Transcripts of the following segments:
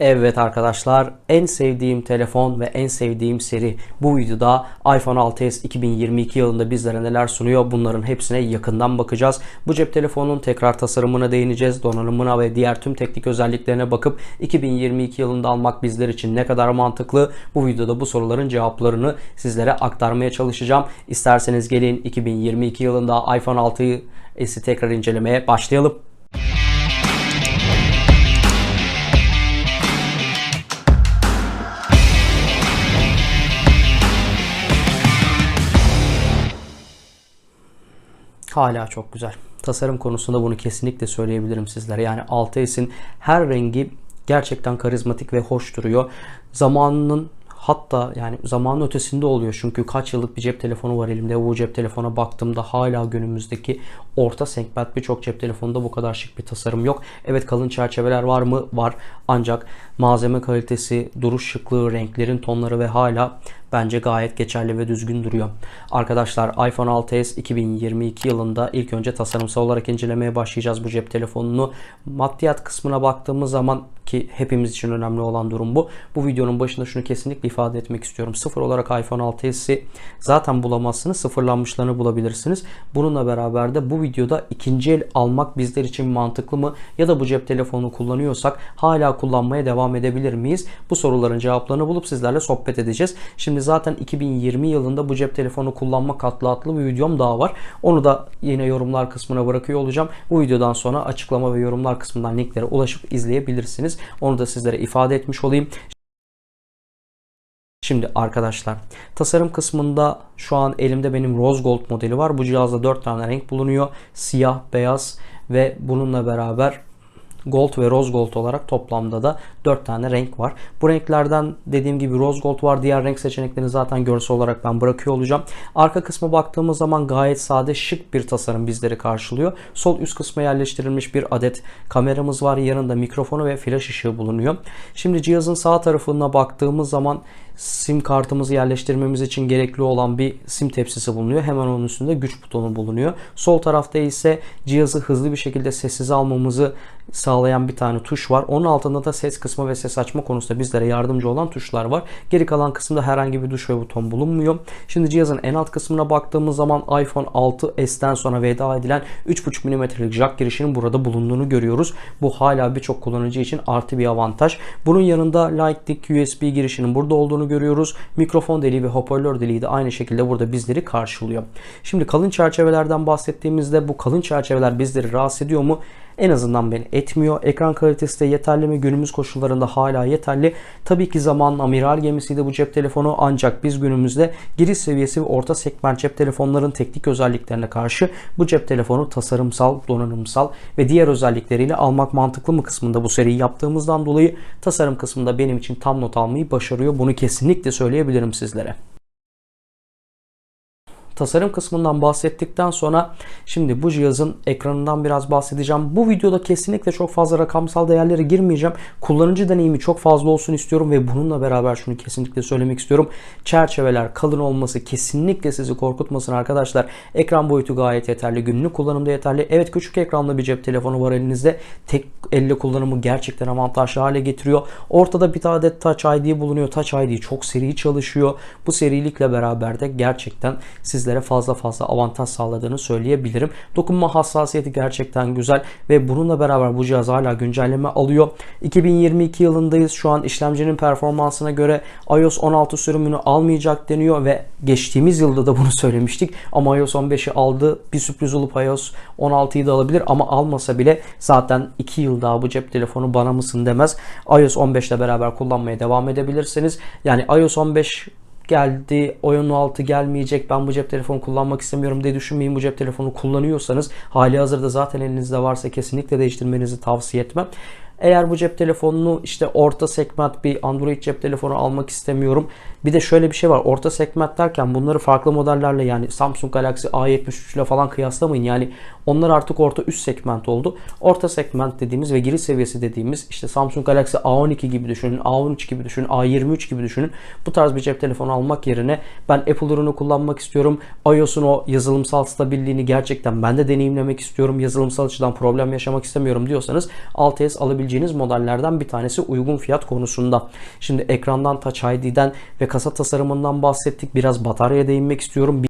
Evet arkadaşlar en sevdiğim telefon ve en sevdiğim seri bu videoda iPhone 6s 2022 yılında bizlere neler sunuyor bunların hepsine yakından bakacağız. Bu cep telefonunun tekrar tasarımına değineceğiz, donanımına ve diğer tüm teknik özelliklerine bakıp 2022 yılında almak bizler için ne kadar mantıklı bu videoda bu soruların cevaplarını sizlere aktarmaya çalışacağım. İsterseniz gelin 2022 yılında iPhone 6'yı tekrar incelemeye başlayalım. Hala çok güzel. Tasarım konusunda bunu kesinlikle söyleyebilirim sizlere. Yani 6S'in her rengi gerçekten karizmatik ve hoş duruyor. Zamanının hatta yani zamanın ötesinde oluyor. Çünkü kaç yıllık bir cep telefonu var elimde. Bu cep telefona baktığımda hala günümüzdeki orta segment birçok cep telefonunda bu kadar şık bir tasarım yok. Evet kalın çerçeveler var mı? Var. Ancak malzeme kalitesi, duruş şıklığı, renklerin tonları ve hala bence gayet geçerli ve düzgün duruyor. Arkadaşlar iPhone 6s 2022 yılında ilk önce tasarımsal olarak incelemeye başlayacağız bu cep telefonunu. Maddiyat kısmına baktığımız zaman ki hepimiz için önemli olan durum bu. Bu videonun başında şunu kesinlikle ifade etmek istiyorum. Sıfır olarak iPhone 6s'i zaten bulamazsınız. Sıfırlanmışlarını bulabilirsiniz. Bununla beraber de bu videoda ikinci el almak bizler için mantıklı mı? Ya da bu cep telefonunu kullanıyorsak hala kullanmaya devam edebilir miyiz? Bu soruların cevaplarını bulup sizlerle sohbet edeceğiz. Şimdi zaten 2020 yılında bu cep telefonu kullanma katlı atlı bir videom daha var. Onu da yine yorumlar kısmına bırakıyor olacağım. Bu videodan sonra açıklama ve yorumlar kısmından linklere ulaşıp izleyebilirsiniz. Onu da sizlere ifade etmiş olayım. Şimdi arkadaşlar tasarım kısmında şu an elimde benim Rose Gold modeli var. Bu cihazda 4 tane renk bulunuyor. Siyah, beyaz ve bununla beraber Gold ve Rose Gold olarak toplamda da 4 tane renk var. Bu renklerden dediğim gibi Rose Gold var. Diğer renk seçeneklerini zaten görsel olarak ben bırakıyor olacağım. Arka kısma baktığımız zaman gayet sade şık bir tasarım bizleri karşılıyor. Sol üst kısma yerleştirilmiş bir adet kameramız var. Yanında mikrofonu ve flash ışığı bulunuyor. Şimdi cihazın sağ tarafına baktığımız zaman sim kartımızı yerleştirmemiz için gerekli olan bir sim tepsisi bulunuyor. Hemen onun üstünde güç butonu bulunuyor. Sol tarafta ise cihazı hızlı bir şekilde sessize almamızı sağlayan bir tane tuş var. Onun altında da ses kısmı ve ses açma konusunda bizlere yardımcı olan tuşlar var. Geri kalan kısımda herhangi bir tuş ve buton bulunmuyor. Şimdi cihazın en alt kısmına baktığımız zaman iPhone 6s'ten sonra veda edilen 3.5 mm'lik jack girişinin burada bulunduğunu görüyoruz. Bu hala birçok kullanıcı için artı bir avantaj. Bunun yanında Lightning USB girişinin burada olduğunu görüyoruz. Mikrofon deliği ve hoparlör deliği de aynı şekilde burada bizleri karşılıyor. Şimdi kalın çerçevelerden bahsettiğimizde bu kalın çerçeveler bizleri rahatsız ediyor mu? En azından beni etmiyor. Ekran kalitesi de yeterli mi? Günümüz koşullarında hala yeterli. Tabii ki zaman amiral gemisiydi bu cep telefonu ancak biz günümüzde giriş seviyesi ve orta segment cep telefonların teknik özelliklerine karşı bu cep telefonu tasarımsal, donanımsal ve diğer özellikleriyle almak mantıklı mı kısmında bu seriyi yaptığımızdan dolayı tasarım kısmında benim için tam not almayı başarıyor. Bunu kesinlikle söyleyebilirim sizlere tasarım kısmından bahsettikten sonra şimdi bu cihazın ekranından biraz bahsedeceğim. Bu videoda kesinlikle çok fazla rakamsal değerlere girmeyeceğim. Kullanıcı deneyimi çok fazla olsun istiyorum ve bununla beraber şunu kesinlikle söylemek istiyorum. Çerçeveler kalın olması kesinlikle sizi korkutmasın arkadaşlar. Ekran boyutu gayet yeterli. Günlük kullanımda yeterli. Evet küçük ekranlı bir cep telefonu var elinizde. Tek elle kullanımı gerçekten avantajlı hale getiriyor. Ortada bir adet Touch ID bulunuyor. Touch ID çok seri çalışıyor. Bu serilikle beraber de gerçekten siz sizlere fazla fazla avantaj sağladığını söyleyebilirim. Dokunma hassasiyeti gerçekten güzel ve bununla beraber bu cihaz hala güncelleme alıyor. 2022 yılındayız. Şu an işlemcinin performansına göre iOS 16 sürümünü almayacak deniyor ve geçtiğimiz yılda da bunu söylemiştik. Ama iOS 15'i aldı. Bir sürpriz olup iOS 16'yı da alabilir ama almasa bile zaten 2 yıl daha bu cep telefonu bana mısın demez. iOS 15 ile beraber kullanmaya devam edebilirsiniz. Yani iOS 15 geldi, oyun altı gelmeyecek, ben bu cep telefonu kullanmak istemiyorum diye düşünmeyin. Bu cep telefonu kullanıyorsanız hali hazırda zaten elinizde varsa kesinlikle değiştirmenizi tavsiye etmem. Eğer bu cep telefonunu işte orta segment bir Android cep telefonu almak istemiyorum. Bir de şöyle bir şey var. Orta segment derken bunları farklı modellerle yani Samsung Galaxy A73 ile falan kıyaslamayın. Yani onlar artık orta üst segment oldu. Orta segment dediğimiz ve giriş seviyesi dediğimiz işte Samsung Galaxy A12 gibi düşünün, A13 gibi düşünün, A23 gibi düşünün. Bu tarz bir cep telefonu almak yerine ben Apple ürünü kullanmak istiyorum. iOS'un o yazılımsal stabilliğini gerçekten ben de deneyimlemek istiyorum. Yazılımsal açıdan problem yaşamak istemiyorum diyorsanız 6s alabilirsiniz kullanabileceğiniz modellerden bir tanesi uygun fiyat konusunda. Şimdi ekrandan Touch ID'den ve kasa tasarımından bahsettik. Biraz bataryaya değinmek istiyorum.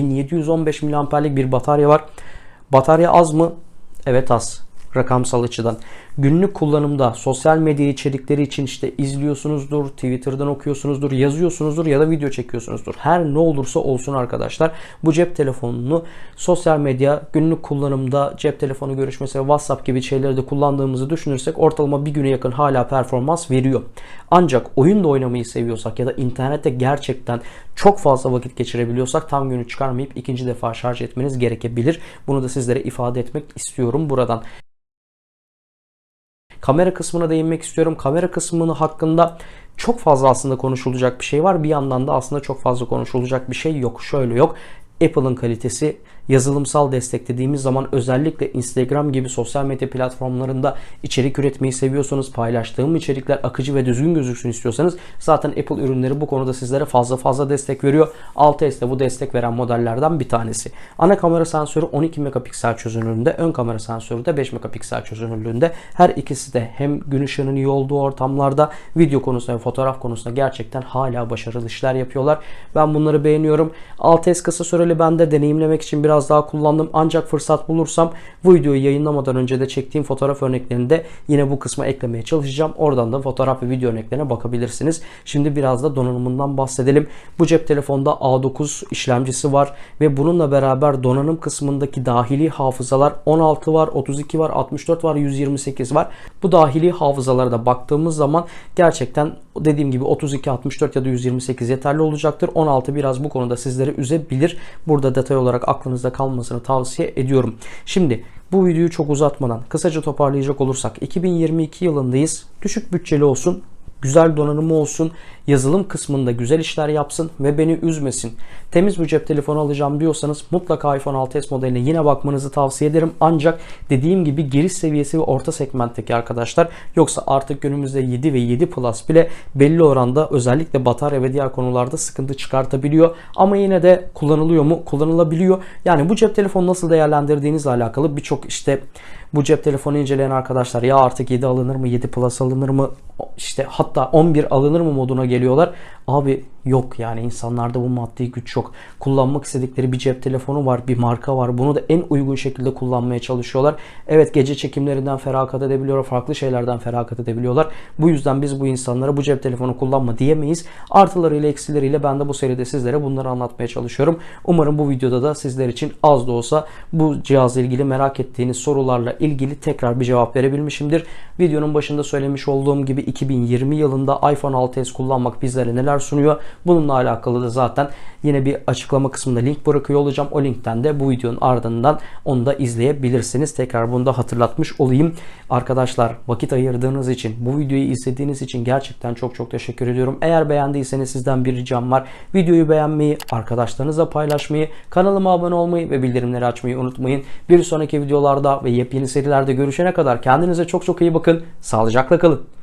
1715 mAh'lik bir batarya var. Batarya az mı? Evet az rakamsal açıdan. Günlük kullanımda sosyal medya içerikleri için işte izliyorsunuzdur, Twitter'dan okuyorsunuzdur, yazıyorsunuzdur ya da video çekiyorsunuzdur. Her ne olursa olsun arkadaşlar bu cep telefonunu sosyal medya, günlük kullanımda cep telefonu görüşmesi ve WhatsApp gibi şeyleri de kullandığımızı düşünürsek ortalama bir güne yakın hala performans veriyor. Ancak oyun da oynamayı seviyorsak ya da internette gerçekten çok fazla vakit geçirebiliyorsak tam günü çıkarmayıp ikinci defa şarj etmeniz gerekebilir. Bunu da sizlere ifade etmek istiyorum buradan. Kamera kısmına değinmek istiyorum. Kamera kısmını hakkında çok fazla aslında konuşulacak bir şey var. Bir yandan da aslında çok fazla konuşulacak bir şey yok. Şöyle yok. Apple'ın kalitesi yazılımsal destek dediğimiz zaman özellikle Instagram gibi sosyal medya platformlarında içerik üretmeyi seviyorsanız, paylaştığım içerikler akıcı ve düzgün gözüksün istiyorsanız zaten Apple ürünleri bu konuda sizlere fazla fazla destek veriyor. 6s de bu destek veren modellerden bir tanesi. Ana kamera sensörü 12 megapiksel çözünürlüğünde, ön kamera sensörü de 5 megapiksel çözünürlüğünde. Her ikisi de hem gün ışığının iyi olduğu ortamlarda video konusunda ve fotoğraf konusunda gerçekten hala başarılı işler yapıyorlar. Ben bunları beğeniyorum. 6s kısa süreli ben de deneyimlemek için biraz biraz daha kullandım. Ancak fırsat bulursam bu videoyu yayınlamadan önce de çektiğim fotoğraf örneklerini de yine bu kısma eklemeye çalışacağım. Oradan da fotoğraf ve video örneklerine bakabilirsiniz. Şimdi biraz da donanımından bahsedelim. Bu cep telefonda A9 işlemcisi var ve bununla beraber donanım kısmındaki dahili hafızalar 16 var, 32 var, 64 var, 128 var. Bu dahili hafızalara da baktığımız zaman gerçekten dediğim gibi 32, 64 ya da 128 yeterli olacaktır. 16 biraz bu konuda sizleri üzebilir. Burada detay olarak aklınızda kalmasını tavsiye ediyorum. Şimdi bu videoyu çok uzatmadan kısaca toparlayacak olursak 2022 yılındayız. Düşük bütçeli olsun güzel donanımı olsun, yazılım kısmında güzel işler yapsın ve beni üzmesin. Temiz bir cep telefonu alacağım diyorsanız mutlaka iPhone 6s modeline yine bakmanızı tavsiye ederim. Ancak dediğim gibi giriş seviyesi ve orta segmentteki arkadaşlar yoksa artık günümüzde 7 ve 7 Plus bile belli oranda özellikle batarya ve diğer konularda sıkıntı çıkartabiliyor. Ama yine de kullanılıyor mu? Kullanılabiliyor. Yani bu cep telefonu nasıl değerlendirdiğinizle alakalı birçok işte bu cep telefonu inceleyen arkadaşlar ya artık 7 alınır mı 7 Plus alınır mı işte hatta 11 alınır mı moduna geliyorlar. Abi yok yani insanlarda bu maddi güç yok. Kullanmak istedikleri bir cep telefonu var, bir marka var. Bunu da en uygun şekilde kullanmaya çalışıyorlar. Evet gece çekimlerinden feragat edebiliyorlar, farklı şeylerden feragat edebiliyorlar. Bu yüzden biz bu insanlara bu cep telefonu kullanma diyemeyiz. Artılarıyla eksileriyle ben de bu seride sizlere bunları anlatmaya çalışıyorum. Umarım bu videoda da sizler için az da olsa bu cihazla ilgili merak ettiğiniz sorularla ilgili tekrar bir cevap verebilmişimdir. Videonun başında söylemiş olduğum gibi 2020 yılında iPhone 6s kullanmak bizlere neler sunuyor? Bununla alakalı da zaten yine bir açıklama kısmında link bırakıyor olacağım. O linkten de bu videonun ardından onu da izleyebilirsiniz. Tekrar bunu da hatırlatmış olayım. Arkadaşlar vakit ayırdığınız için, bu videoyu izlediğiniz için gerçekten çok çok teşekkür ediyorum. Eğer beğendiyseniz sizden bir ricam var. Videoyu beğenmeyi, arkadaşlarınızla paylaşmayı, kanalıma abone olmayı ve bildirimleri açmayı unutmayın. Bir sonraki videolarda ve yepyeni serilerde görüşene kadar kendinize çok çok iyi bakın. Sağlıcakla kalın.